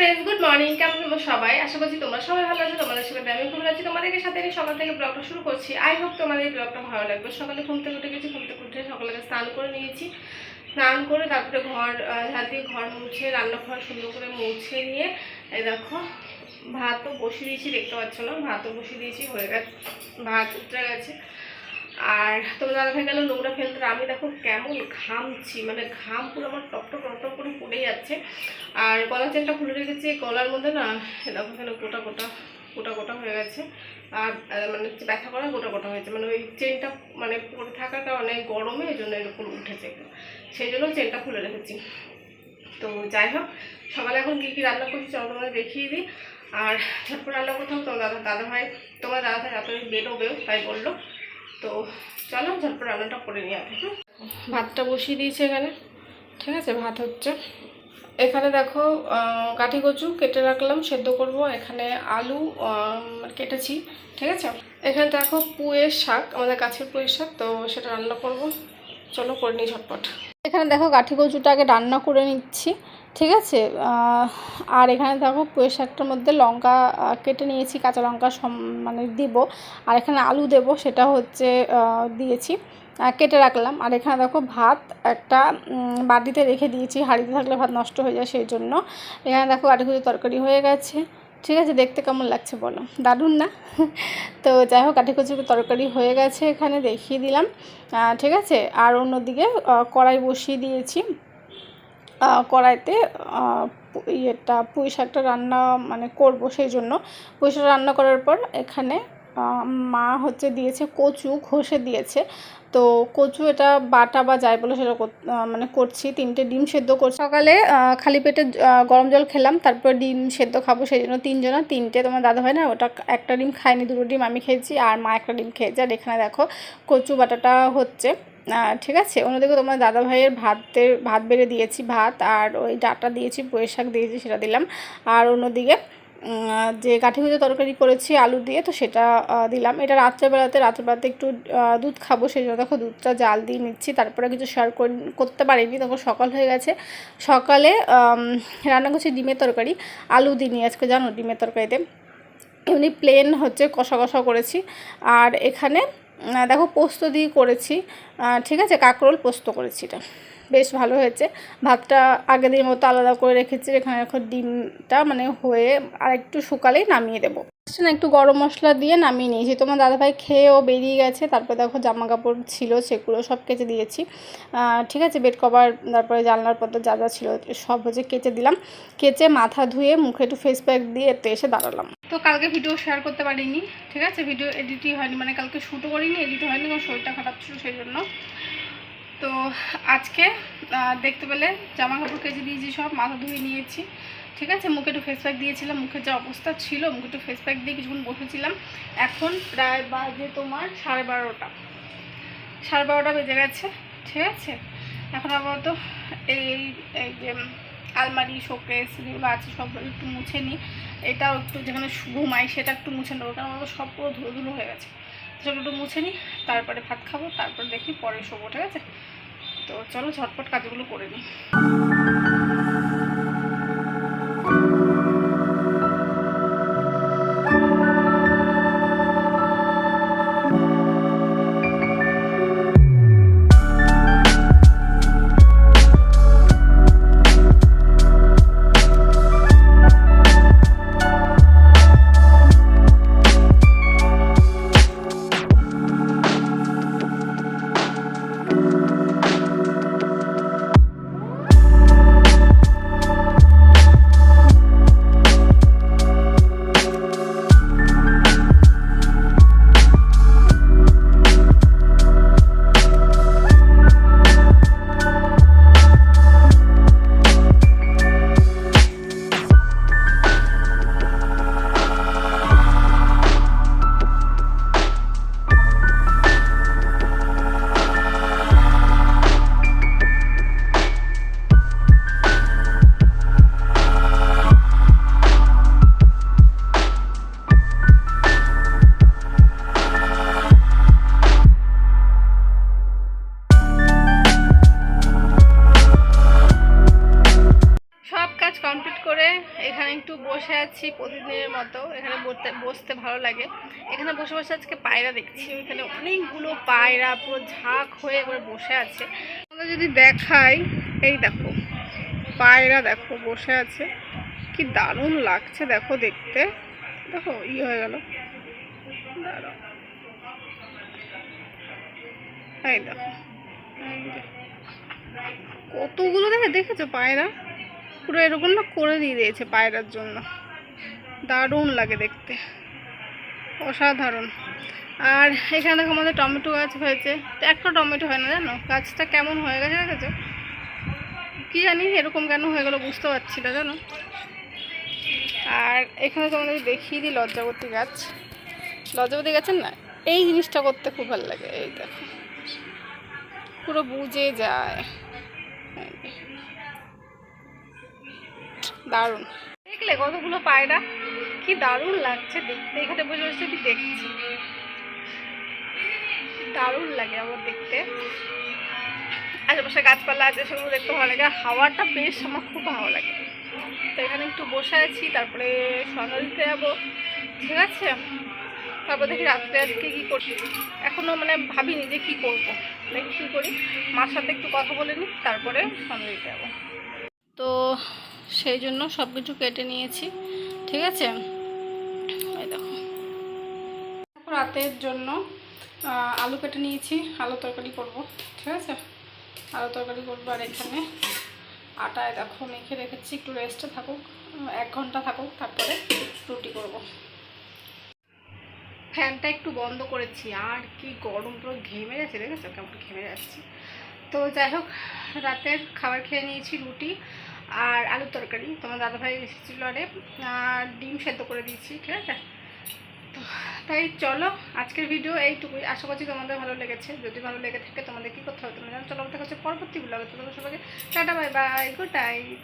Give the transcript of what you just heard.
Friends good morning কেমন সবাই? আশা করছি তোমরা সবাই ভালো আছো তোমাদের সাথে আমি খুব আছি। তোমাদেরকে সাথে নিয়ে সকাল থেকে ব্লগটা শুরু করছি। আই হোপ তোমাদের এই ব্লগটা ভালো লাগবে। সকালে ঘুম থেকে উঠে গেছি ঘুম থেকে উঠে সকালে স্নান করে নিয়েছি। স্নান করে তারপরে ঘর আহ, দিয়ে ঘর মুছে রান্নাঘর সুন্দর করে মুছে নিয়ে এই দেখো ভাতও বসিয়ে দিয়েছি দেখতে পাচ্ছ না? ভাতও বসিয়ে দিয়েছি হয়ে গেছে ভাত উঠে গেছে। আর তোমার দাদা ভাই গেল নোংরা ফেলতে। আমি দেখো কেমন ঘামছি মানে ঘাম পুরো আমার টকটক টকটক করে পড়ে যাচ্ছে। আর গলার চেনটা খুলে রেখেছি, গলার মধ্যে না দেখো এখানে গোটা গোটা গোটা গোটা হয়ে গেছে। আর মানে ব্যথা করা গোটা গোটা হয়েছে মানে ওই চেনটা মানে পরে থাকার কারণে গরমে এই জন্য এরকম উঠেছে। সেই জন্য চেনটা খুলে রেখেছি। তো যাই হোক, সকালে এখন কী কী রান্না করছি চলো তোমাদের দেখিয়ে দিই। আর ঝটপট রান্না করতে হবে, তোমার দাদা দাদা ভাই, তোমার দাদা ভাই রাতে বেরোবেও, তাই বলল। তো চলো ঝটপট রান্নাটা করে নিয়ে আগে হুম? ভাতটা বসিয়ে দিয়েছি এখানে, ঠিক আছে? ভাত হচ্ছে। এখানে দেখো কাঠি কচু কেটে রাখলাম, সেদ্ধ করব। এখানে আলু কেটেছি, ঠিক আছে? এখানে দেখো পুয়ের শাক, আমাদের গাছের পুয়ের শাক, তো সেটা রান্না করব। চলো, করে নিই ঝটপট। এখানে দেখো কাঠি কচুটা আগে রান্না করে নিচ্ছি। ঠিক আছে? আর এখানে দেখো পুঁই মধ্যে লঙ্কা কেটে নিয়েছি, কাঁচা লঙ্কা মানে দিব। আর এখানে আলু দেব, সেটা হচ্ছে দিয়েছি। কেটে রাখলাম। আর এখানে দেখো ভাত একটা বাটিতে রেখে দিয়েছি। হাঁড়িতে থাকলে ভাত নষ্ট হয়ে যায় সেই জন্য এখানে দেখো কাঠি কচু তরকারি হয়ে গেছে। ঠিক আছে? দেখতে কেমন লাগছে বলো? দারুণ না? তো যাই হোক কাঠি কচুর তরকারি হয়ে গেছে এখানে, দেখিয়ে দিলাম। ঠিক আছে? আর অন্যদিকে কড়াই বসিয়ে দিয়েছি। কড়াইতে ইয়েটা, পুঁই শাকটা রান্না মানে করব সেই জন্য পুঁই শাক রান্না করার পর এখানে মা হচ্ছে দিয়েছে কচু, ঘষে দিয়েছে। তো কচু এটা বাটা বা যাই বলে সেটা মানে করছি, তিনটে ডিম সেদ্ধ করছি। সকালে খালি পেটে গরম জল খেলাম, তারপর ডিম সেদ্ধ খাব সেই জন্য তিনজনা, তিনটে তোমার দাদা হয় না, ওটা একটা ডিম খায়নি, দুটো ডিম আমি খেয়েছি, আর মা একটা ডিম খেয়েছে। আর এখানে দেখো কচু বাটাটা হচ্ছে। ঠিক আছে। অন্যদিকে তোমার দাদা ভাইয়ের ভাতের, ভাত বেড়ে দিয়েছি, ভাত আর ওই ডাটা দিয়েছি, পুঁই শাক দিয়েছি, সেটা দিলাম। আর অন্যদিকে যে কাঠি কুচো তরকারি করেছি, আলু দিয়ে, তো সেটা দিলাম। এটা রাত্রেবেলাতে রাত্রেবেলাতে একটু দুধ খাব সেই জন্য দেখো দুধটা জাল দিয়ে নিচ্ছি। তারপরে কিছু শেয়ার করতে পারিনি তখন সকাল হয়ে গেছে। সকালে রান্না করছি ডিমের তরকারি, আলু দিইনি আজকে জানো ডিমের তরকারিতে। এমনি প্লেন হচ্ছে কষা কষা করেছি। আর এখানে দেখো পোস্ত দিয়ে করেছি। ঠিক আছে, কাঁকরোল পোস্ত করেছি এটা। বেশ ভালো হয়েছে। ভাতটা আগের দিন মতো আলাদা করে রেখেছি এখানে এখন ডিমটা মানে হয়ে আর একটু শুকালেই নামিয়ে দেবো। না একটু গরম মশলা দিয়ে নামিয়ে নিয়েছি। তোমার দাদাভাই খেয়েও বেরিয়ে গেছে, তারপরে দেখো জামা কাপড় ছিল সেগুলো সব কেচে দিয়েছি। ঠিক আছে বেড কভার তারপরে জানলার পর্দা যা যা ছিল সব হচ্ছে কেচে দিলাম। কেচে মাথা ধুয়ে মুখে একটু ফেস প্যাক দিয়ে এতে এসে দাঁড়ালাম। তো কালকে ভিডিও শেয়ার করতে পারিনি, ঠিক আছে? ভিডিও এডিটই হয়নি মানে কালকে শ্যুটও করিনি এডিট হয়নি আমার শরীরটা খারাপ ছিল সেই জন্য। আজকে দেখতে পেলে জামা কাপড় কেচে দিয়েছি সব, মাথা ধুয়ে নিয়েছি। ঠিক আছে, মুখে একটু ফেস প্যাক দিয়েছিলাম মুখের যে অবস্থা ছিল, মুখে একটু ফেস প্যাক দিয়ে কিছুক্ষণ বসেছিলাম। এখন প্রায় বাজে তোমার সাড়ে বারোটা। সাড়ে বারোটা বেজে গেছে, ঠিক আছে? এখন আপাতত এই এই যে আলমারি, শোকেস, যেগুলো আছে সব একটু মুছে নিই। এটাও একটু যেখানে ঘুমাই সেটা একটু মুছে নেব, কারণ আমার সব পুরো ধুলো ধুলো হয়ে গেছে। সেটা একটু মুছে নিই, তারপরে ভাত খাব, তারপর দেখি পরে শোবো, ঠিক আছে? তো চলো ঝটপট কাজগুলো করে নিই। এখানে একটু বসে আছি প্রতিদিনের মতো, এখানে বসতে ভালো লাগে। এখানে বসে বসে আজকে পায়রা দেখছি, এখানে অনেকগুলো পায়রা, পুরো ঝাঁক হয়ে করে বসে আছে। আমরা যদি দেখাই, এই দেখো, পায়রা দেখো বসে আছে, কি দারুণ লাগছে দেখো দেখতে। দেখো, ই হয়ে গেল। এই দেখো কতগুলো দেখে, দেখেছ পায়রা? পুরো এরকম না করে দিয়ে দিয়েছে পায়রার জন্য। দারুণ লাগে দেখতে। অসাধারণ। আর এখানে দেখো আমাদের টমেটো গাছ হয়েছে। একটা টমেটো হয় না জানো? গাছটা কেমন হয়ে গেছে দেখেছ? কি জানি এরকম কেন হয়ে গেলো বুঝতে পারছি না জানো? আর এখানে তোমাদের দেখিয়ে দিই লজ্জাবতী গাছ। লজ্জাবতী গাছের না, এই জিনিসটা করতে খুব ভালো লাগে, এই দেখো। পুরো বুঝে যায়। দারুণ। দেখলে কতগুলো পায়রা? কি দারুণ লাগছে দেখতে। এখানে বসে বসে আমি দেখছি। দারুণ লাগে আমার দেখতে। আশেপাশে গাছপালা আছে, সেগুলো দেখতে ভালো লাগে। হাওয়াটা বেশ আমার খুব ভালো লাগে। তো এখানে একটু বসে আছি, তারপরে সন্ধ্যা দিতে যাব। ঠিক আছে? তারপর দেখি রাত্রে আজকে কী করছি এখনও মানে ভাবিনি যে কী করব। দেখি কী করি। মার সাথে একটু কথা বলে নিই, তারপরে সন্ধ্যা দিতে যাব। তো সেই জন্য সব কিছু কেটে নিয়েছি। ঠিক আছে? দেখো। রাতের জন্য আলু কেটে নিয়েছি। আলু তরকারি করব। ঠিক আছে? আলু তরকারি করব আর এখানে আটায় দেখো মেখে রেখেছি। একটু রেস্টে থাকুক, এক ঘণ্টা থাকুক, তারপরে রুটি করব। ফ্যানটা একটু বন্ধ করেছি। আর কি গরম, পুরো ঘেমে যাচ্ছে দেখেছ? কেমন ঘেমে যাচ্ছি। তো যাই হোক, রাতের খাবার খেয়ে নিয়েছি রুটি। আর আলুর তরকারি। তোমার দাদাভাই এসেছিল আরে ডিম সেদ্ধ করে দিয়েছি, ঠিক আছে? তো তাই চলো, আজকের ভিডিও এইটুকুই। আশা করছি তোমাদের ভালো লেগেছে। যদি ভালো লেগে থাকে তোমাদের কী করতে হবে তোমরা চলো দেখা হচ্ছে পরবর্তী ব্লগে তোমাদের সবাইকে tata bye bye good night